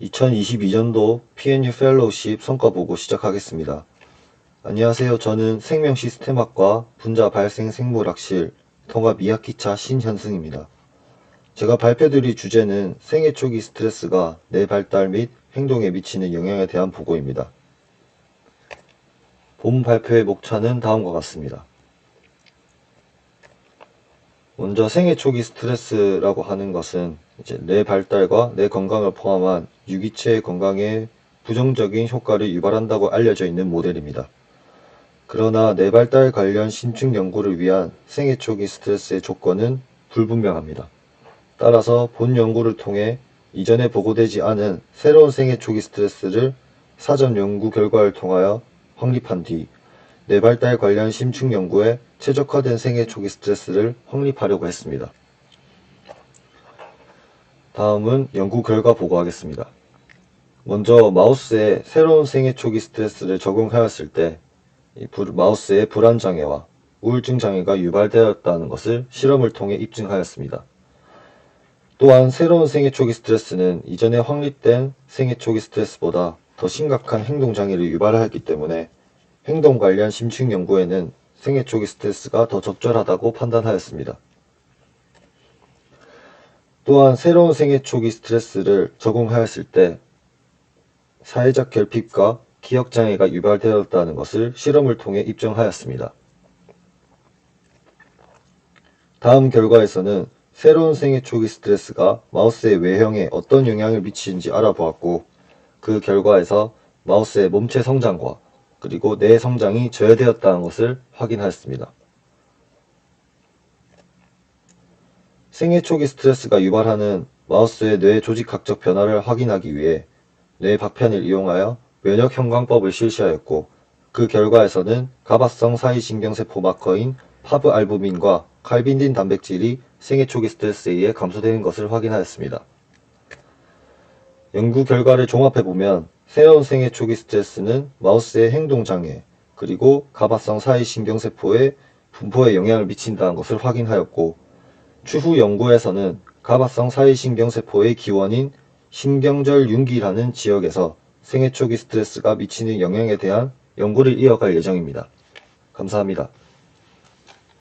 2022년도 PNU 펠로우십 성과 보고 시작하겠습니다. 안녕하세요. 저는 생명시스템학과 분자 발생 생물학실 통합 2학기차 신현승입니다. 제가 발표드릴 주제는 생애 초기 스트레스가 뇌 발달 및 행동에 미치는 영향에 대한 보고입니다. 본 발표의 목차는 다음과 같습니다. 먼저 생애 초기 스트레스라고 하는 것은 이제 뇌 발달과 뇌 건강을 포함한 유기체의 건강에 부정적인 효과를 유발한다고 알려져 있는 모델입니다. 그러나 뇌 발달 관련 신축 연구를 위한 생애 초기 스트레스의 조건은 불분명합니다. 따라서 본 연구를 통해 이전에 보고되지 않은 새로운 생애 초기 스트레스를 사전 연구 결과를 통하여 확립한 뒤 뇌발달 관련 심층 연구에 최적화된 생애 초기 스트레스를 확립하려고 했습니다. 다음은 연구 결과 보고하겠습니다. 먼저 마우스에 새로운 생애 초기 스트레스를 적용하였을 때 마우스의 불안 장애와 우울증 장애가 유발되었다는 것을 실험을 통해 입증하였습니다. 또한 새로운 생애 초기 스트레스는 이전에 확립된 생애 초기 스트레스보다 더 심각한 행동 장애를 유발하였기 때문에 행동 관련 심층 연구에는 생애 초기 스트레스가 더 적절하다고 판단하였습니다. 또한 새로운 생애 초기 스트레스를 적용하였을 때 사회적 결핍과 기억 장애가 유발되었다는 것을 실험을 통해 입증하였습니다. 다음 결과에서는 새로운 생애 초기 스트레스가 마우스의 외형에 어떤 영향을 미치는지 알아보았고 그 결과에서 마우스의 몸체 성장과 그리고 뇌 성장이 저해되었다는 것을 확인하였습니다. 생애 초기 스트레스가 유발하는 마우스의 뇌 조직학적 변화를 확인하기 위해 뇌 박편을 이용하여 면역 형광법을 실시하였고 그 결과에서는 가바성 사이신경세포 마커인 파브 알부민과 칼빈딘 단백질이 생애 초기 스트레스에 의해 감소되는 것을 확인하였습니다. 연구 결과를 종합해보면 새로운 생애 초기 스트레스는 마우스의 행동 장애 그리고 가바성 사이신경세포의 분포에 영향을 미친다는 것을 확인하였고 추후 연구에서는 가바성 사이신경세포의 기원인 신경절 윤기라는 지역에서 생애 초기 스트레스가 미치는 영향에 대한 연구를 이어갈 예정입니다. 감사합니다.